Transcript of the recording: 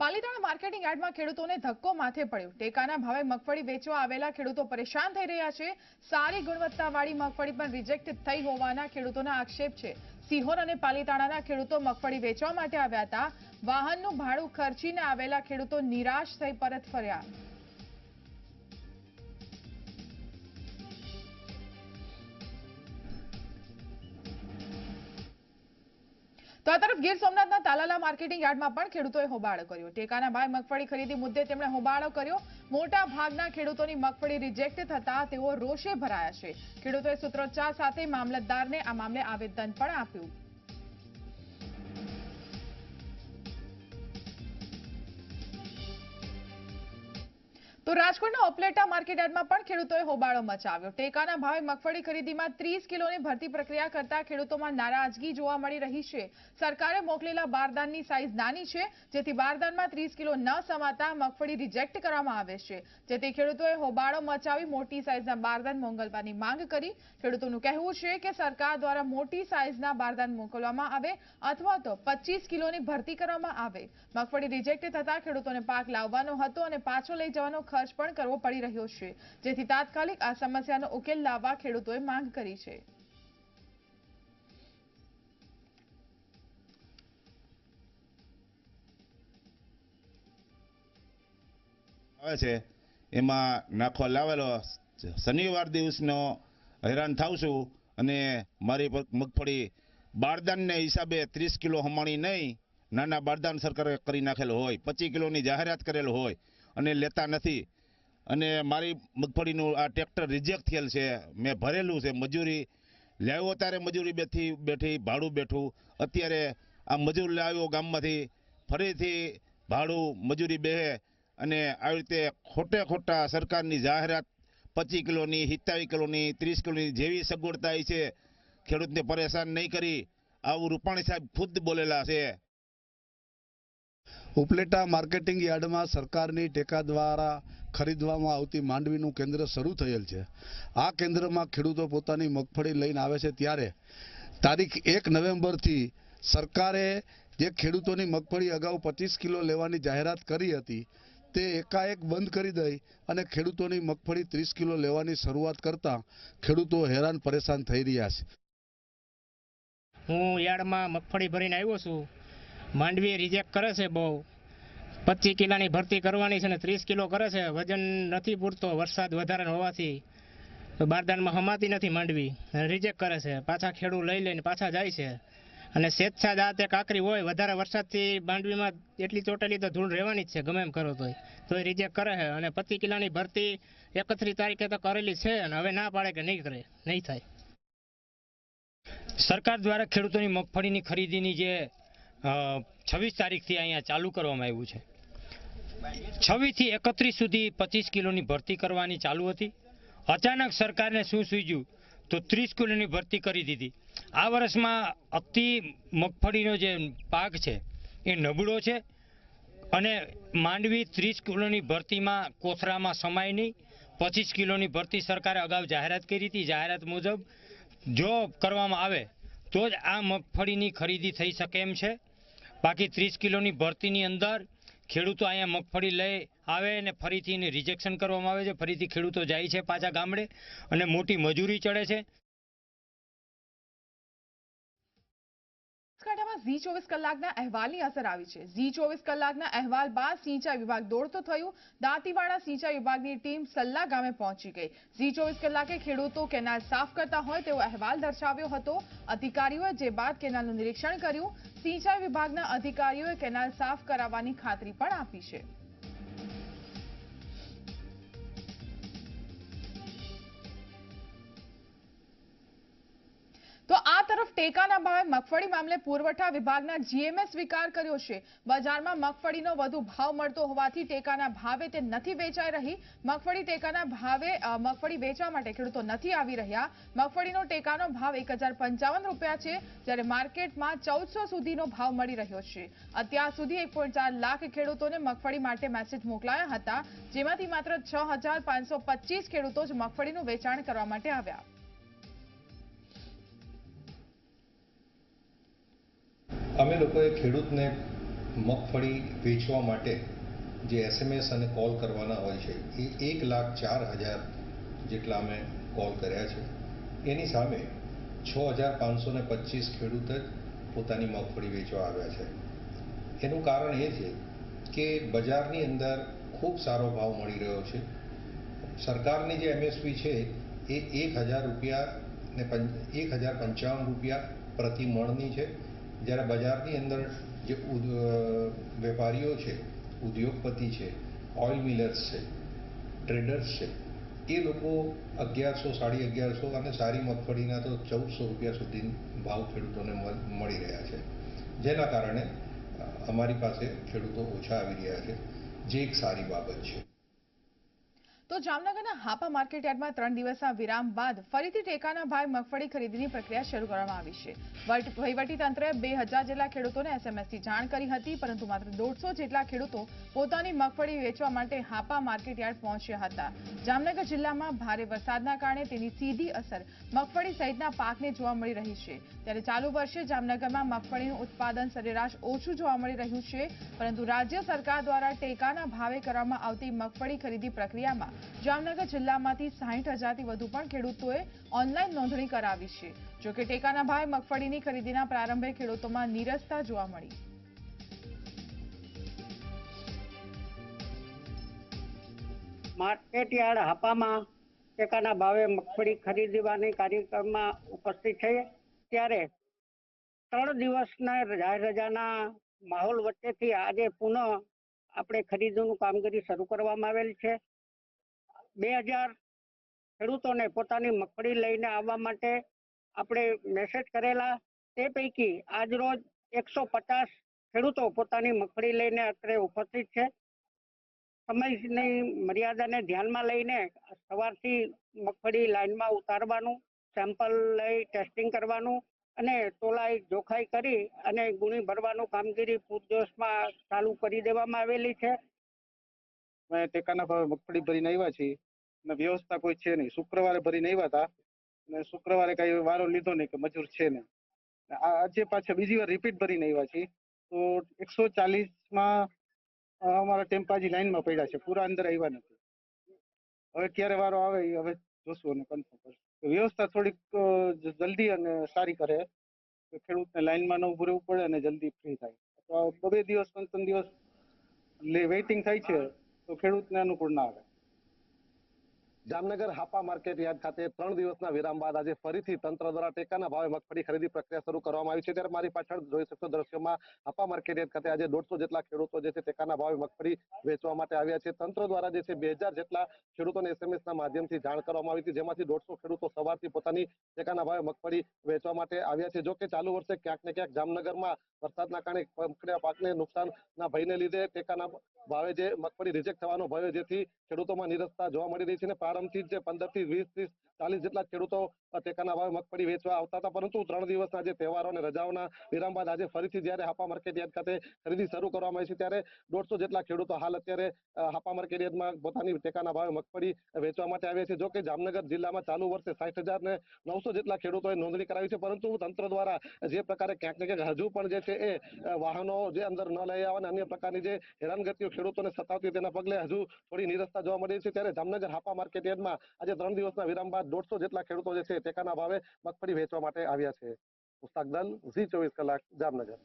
Palitana marketing યાર્ડમાં ખેડૂતોને ધક્કો માથે પડ્યો. ટેકાના ભાવે મગફળી વેચવા આવેલા ખેડૂતો પરેશાન થઈ રહ્યા છે. સારી ગુણવત્તાવાળી મગફળી પણ રિજેક્ટ થઈ હોવાના ખેડૂતોના આક્ષેપ છે. સિહોર અને પાલીતાણાના ખેડૂતો મગફળી વેચવા માટે આવ્યા હતા. વાહનનું ભાડું ખર્ચીને આવેલા ખેડૂતો નિરાશ થઈ પરત ફર્યા. તો આ તરફ ગીર સોમનાથના તાલાલા માર્કેટિંગ યાર્ડમાં પણ ખેડૂતોએ હોબાળો કર્યો. ટેકાના ભાઈ મગફળી ખરીદી મુદ્દે તેમણે હોબાળો કર્યો. મોટા ભાગના ખેડૂતોની મગફળી રિજેક્ટ થતા તેઓ રોષે ભરાયા છે. ખેડૂતોએ સૂત્રોચ્ચાર સાથે મામલતદારને આ મામલે આવેદન પણ આપ્યું. તો રાજકોટના ઓપલેટા માર્કેટયાર્ડમાં પણ ખેડૂતોએ હોબાળો મચાવ્યો. ટેકાના ભાવે મગફળી ખરીદીમાં ત્રીસ કિલોની ભરતી પ્રક્રિયા કરતા ખેડૂતોમાં નારાજગી જોવા મળી રહી છે. સરકારે મોકલેલા બારદાનની સાઇઝ નાની છે, જેથી બારદાનમાં ત્રીસ કિલો ન સમાતા મગફળી રિજેક્ટ કરવામાં આવે છે. જેથી ખેડૂતોએ હોબાળો મચાવી મોટી સાઇઝના બારદાન મોકલવાની માંગ કરી. ખેડૂતોનું કહેવું છે કે સરકાર દ્વારા મોટી સાઇઝના બારદાન મોકલવામાં આવે અથવા તો પચીસ કિલોની ભરતી કરવામાં આવે. મગફળી રિજેક્ટ થતા ખેડૂતોને પાક લાવવાનો હતો અને પાછો લઈ જવાનો ખર્ચ પણ કરવો પડી રહ્યો છે. જેથી તાત્કાલિક આ સમસ્યાનો ઉકેલ લાવવા ખેડૂતોએ માંગ કરી છે. એમાં નાખવા લાવેલો શનિવાર દિવસનો હેરાન થાઉં છું અને મારી મગફળી બારદાનને હિસાબે ત્રીસ કિલો હમાણી નહીં, નાના બારદાન સરકારે કરી નાખેલો હોય, પચીસ કિલોની જાહેરાત કરેલ હોય અને લેતા નથી. અને મારી મગફળીનું આ ટ્રેક્ટર રિજેક્ટ થયેલ છે. મેં ભરેલું છે મજૂરી. લાવ્યો ત્યારે મજૂરી બેઠી બેઠી, ભાડું બેઠું. અત્યારે આ મજૂર લાવ્યો ગામમાંથી. ફરીથી ભાડું, મજૂરી બેહે. અને આવી રીતે ખોટે ખોટા સરકારની જાહેરાત પચીસ કિલોની, સિત્તાવીસ કિલોની, ત્રીસ કિલોની જેવી સગવડતા છે. ખેડૂતને પરેશાન નહીં કરી. આવું રૂપાણી સાહેબ ખુદ બોલેલા છે. ઉપલેટા માર્કેટિંગ યાર્ડમાં સરકારની ટેકા દ્વારા ખરીદવામાં આવતી માંડવીનું કેન્દ્ર શરૂ થયેલ છે. આ કેન્દ્રમાં ખેડૂતો પોતાની મગફળી લઈને આવે છે ત્યારે તારીખ એક નવેમ્બરથી સરકારે જે ખેડૂતોની મગફળી અગાઉ પચીસ કિલો લેવાની જાહેરાત કરી હતી, તે એકાએક બંધ કરી દઈ અને ખેડૂતોની મગફળી ત્રીસ કિલો લેવાની શરૂઆત કરતા ખેડૂતો હેરાન પરેશાન થઈ રહ્યા છે. હું યાર્ડમાં મગફળી ભરીને આવ્યો છું. માંડવી રિજેક્ટ કરે છે બહુ. પચીસ કિલોની ભરતી કરવાની છે ને ત્રીસ કિલો કરે છે. વજન નથી પૂરતો, વરસાદ વધારે હોવાથી. બારદાનમાં હમાતી નથી માંડવી. રિજેક્ટ કરે છે. પાછા ખેડૂત લઈ લઈને પાછા જાય છે. અને સ્વેચ્છા જાતે કાંકરી કાકરી હોય, વધારે વરસાદથી માંડવીમાં એટલી ચોટેલી તો ધૂળ રહેવાની જ છે, ગમે એમ કરો તોય. તોય રિજેક્ટ કરે છે. અને પચીસ કિલોની ભરતી એકત્રીસ તારીખે તો કરેલી છે અને હવે ના પાડે કે નહીં કરે, નહીં થાય. સરકાર દ્વારા ખેડૂતોની મગફળીની ખરીદીની જે છવ્વીસ તારીખથી અહીંયા ચાલુ કરવામાં આવ્યું છે. છવ્વીસથી એકત્રીસ સુધી પચીસ કિલોની ભરતી કરવાની ચાલુ હતી. અચાનક સરકારને શું સૂજ્યું તો ત્રીસ કિલોની ભરતી કરી દીધી. આ વર્ષમાં અતિ મગફળીનો જે પાક છે, એ નબળો છે અને માંડવી ત્રીસ કિલોની ભરતીમાં કોથરામાં સમાય નહીં. પચીસ કિલોની ભરતી સરકારે અગાઉ જાહેરાત કરી હતી. જાહેરાત મુજબ જો કરવામાં આવે તો જ આ મગફળીની ખરીદી થઈ શકે એમ છે. બાકી ત્રીસ કિલોની ભરતીની અંદર ખેડૂતો અહીંયા મગફળી લઈ આવે અને ફરીથી એને રિજેક્શન કરવામાં આવે છે. ફરીથી ખેડૂતો જાય છે પાછા ગામડે અને મોટી મજૂરી ચડે છે. બનાસકાંઠામાં ઝી ચોવીસ કલાકના અહેવાલની અસર આવી છે. ઝી ચોવીસ કલાકના અહેવાલ બાદ સિંચાઈ વિભાગ દોડતો થયું. દાંતીવાડા સિંચાઈ વિભાગની ટીમ સલ્લા ગામે પહોંચી ગઈ. ઝી ચોવીસ કલાકે ખેડૂતો કેનાલ સાફ કરતા હોય તેવો અહેવાલ દર્શાવ્યો હતો. અધિકારીઓએ જે બાદ કેનાલનું નિરીક્ષણ કર્યું, સિંચાઈ વિભાગના અધિકારીઓએ કેનાલ સાફ કરાવવાની ખાતરી પણ આપી છે. ટેકાના ભાવે મગફળી મામલે પુરવઠા વિભાગના જીએમએ સ્વીકાર કર્યો છે. બજારમાં મગફળીનો વધુ ભાવ મળતો હોવાથી ટેકાના ભાવે તે નથી વેચાઈ રહી. મગફળી ટેકાના ભાવે મગફળી વેચવા માટે ખેડૂતો નથી આવી રહ્યા. મગફળીનો ટેકાનો ભાવ એક રૂપિયા છે, જ્યારે માર્કેટમાં ચૌદસો સુધીનો ભાવ મળી રહ્યો છે. અત્યાર સુધી એક લાખ ખેડૂતોને મગફળી માટે મેસેજ મોકલાયા હતા, જેમાંથી માત્ર છ ખેડૂતો જ મગફળીનું વેચાણ કરવા માટે આવ્યા. અમે લોકોએ ખેડૂતને મગફળી વેચવા માટે જે એસએમએસ અને કોલ કરવાના હોય છે, એ એક લાખ ચાર હજાર જેટલા અમે કોલ કર્યા છે. એની સામે છ હજાર પાંચસો ને પચીસ ખેડૂત જ પોતાની મગફળી વેચવા આવ્યા છે. એનું કારણ એ છે કે બજારની અંદર ખૂબ સારો ભાવ મળી રહ્યો છે. સરકારની જે એમએસપી છે, એ એક હજાર રૂપિયા ને પંચ એક હજાર પંચાવન રૂપિયા પ્રતિ મણની છે. જ્યારે બજારની અંદર જે વેપારીઓ છે, ઉદ્યોગપતિ છે ઓઇલ મિલર્સ છે ટ્રેડર્સ છે, એ લોકો અગિયારસો, સાડી અગિયારસો અને સારી મગફળીના તો ચૌદસો રૂપિયા સુધી ભાવ ખેડૂતોને મળી રહ્યા છે. જેના કારણે અમારી પાસે ખેડૂતો ઓછા આવી રહ્યા છે. જે એક સારી બાબત છે. તો જામનગરના હાપા માર્કેટયાર્ડમાં ત્રણ દિવસના વિરામ બાદ ફરીથી ટેકાના ભાવે મગફળી ખરીદીની પ્રક્રિયા શરૂ કરવામાં આવી છે. વહીવટીતંત્રે બે હજાર જેટલા ખેડૂતોને એસએમએસથી જાણ કરી હતી, પરંતુ માત્ર દોઢસો જેટલા ખેડૂતો પોતાની મગફળી વેચવા માટે હાપા માર્કેટયાર્ડ પહોંચ્યા હતા. જામનગર જિલ્લામાં ભારે વરસાદના કારણે તેની સીધી અસર મગફળી સહિતના પાકને જોવા મળી રહી છે. ત્યારે ચાલુ વર્ષે જામનગરમાં મગફળીનું ઉત્પાદન સરેરાશ ઓછું જોવા મળી રહ્યું છે, પરંતુ રાજ્ય સરકાર દ્વારા ટેકાના ભાવે કરવામાં આવતી મગફળી ખરીદી પ્રક્રિયામાં જામનગર જિલ્લામાંથી સાહીઠ હજારથી વધુ પણ ખેડૂતોએ ઓનલાઈન નોંધણી કરાવી છે. જોકે ટેકાના ભાવે મગફળીની ખરીદીના પ્રારંભે ખેડૂતોમાં નીરસતા જોવા મળી. માર્કેટયાર્ડ હાપામાં ટેકાના ભાવે મગફળી ખરીદવાની કાર્યક્રમમાં ઉપસ્થિત છે. ત્યારે ત્રણ દિવસના જાહેર રજાના માહોલ વચ્ચેથી આજે પુનઃ આપણે ખરીદીનું કામગીરી શરૂ કરવામાં આવેલ છે. બે હજાર ખેડૂતોને પોતાની મગફળી લઈને આવવા માટે આપણે મેસેજ કરેલા. તે પૈકી આજરોજ એકસો પચાસ ખેડૂતો પોતાની મગફળી લઈને અત્રે ઉપસ્થિત છે. સમયની મર્યાદાને ધ્યાનમાં લઈને સવારથી મગફળી લાઈનમાં ઉતારવાનું સેમ્પલ લઈ ટેસ્ટિંગ કરવાનું અને તોલાઈ જોખાઈ કરી અને ગુણી ભરવાનું કામગીરી પૂરજોશમાં ચાલુ કરી દેવામાં આવેલી છે. ટેકાના ભાવે મગફળી ભરીને આવ્યા છીએ. અને વ્યવસ્થા કોઈ છે નહીં. શુક્રવારે ભરીને આવ્યા હતા અને શુક્રવારે કઈ વારો લીધો નહીં કે મજૂર છે નહીં. આજે પાછા બીજી વાર રિપીટ ભરીને આવ્યા છીએ. તો એકસો ચાલીસમાં અમારા ટેમ્પાજી લાઈનમાં પડ્યા છે. પૂરા અંદર આવ્યા નથી. હવે ક્યારે વારો આવે એ હવે જોશું અને કન્ફર્મ કરશું. વ્યવસ્થા થોડીક જલ્દી અને સારી કરે. કે ખેડૂતને લાઈનમાં ન ઉભું રહેવું પડે અને જલ્દી ફ્રી થાય. તો બબે દિવસ ત્રણ ત્રણ દિવસ વેઇટિંગ થાય છે, તો ખેડૂતને અનુકૂળ ના આવે. જામનગર હાપા માર્કેટ યાર્ડ ખાતે ત્રણ દિવસના વિરામ બાદ આજે ફરીથી તંત્ર દ્વારા ટેકાના ભાવે મગફળી ખરીદી પ્રક્રિયા શરૂ કરવામાં આવી છે. ત્યારે મારી પાછળ જોઈ શકશો દ્રશ્યમાં હાપા માર્કેટ યાર્ડ ખાતે આજે દોઢસો જેટલા ખેડૂતો જે છે ટેકાના ભાવે મગફળી વેચવા માટે આવ્યા છે. તંત્ર દ્વારા જે છે બે જેટલા ખેડૂતોને એસએમએસ ના માધ્યમથી જાણ કરવામાં આવી હતી, જેમાંથી દોઢસો ખેડૂતો સવારથી પોતાની ટેકાના ભાવે મગફળી વેચવા માટે આવ્યા છે. જો કે ચાલુ વર્ષે ક્યાંક ને ક્યાંક જામનગરમાં વરસાદના કારણે મગફળીના પાકને નુકસાનના ભયને લીધે ટેકાના ભાવે જે મગફળી રિજેક્ટ થવાનો ભય જેથી ખેડૂતોમાં નિરસતા જોવા મળી રહી છે અને જ જે પંદરથી વીસ ત્રીસ ચાલીસ જેટલા ખેડૂતો ટેકાના ભાવે મગફળી વેચવા આવતા હતા. પરંતુ ત્રણ દિવસના જે તહેવારો અને રજાઓના વિરામ બાદ આજે ફરીથી જ્યારે હાપા માર્કેટ ખાતે ખરીદી શરૂ કરવામાં આવી છે, ત્યારે દોઢસો જેટલા ખેડૂતો હાલ અત્યારે હાપા માર્કેટ પોતાની ટેકાના ભાવે મગફળી વેચવા માટે આવ્યા છે. જો કે જામનગર જિલ્લામાં ચાલુ વર્ષે સાઠ હજાર ને નવસો જેટલા ખેડૂતોએ નોંધણી કરાવી છે, પરંતુ તંત્ર દ્વારા જે પ્રકારે ક્યાંક ને ક્યાંક હજુ પણ જે છે એ વાહનો જે અંદર ન લઈ આવવાના અને અન્ય પ્રકારની જે હેરાનગતિઓ ખેડૂતોને સતાવતી તેના પગલે હજુ થોડી નિરસતા જોવા મળી છે. ત્યારે જામનગર હાપા માર્કેટ આજે ત્રણ દિવસના વિરામ બાદ દોઢસો જેટલા ખેડૂતો જે છે ટેકાના ભાવે મગફળી વેચવા માટે આવ્યા છે. મુસ્તાક ઝી ચોવીસ કલાક, જામનગર.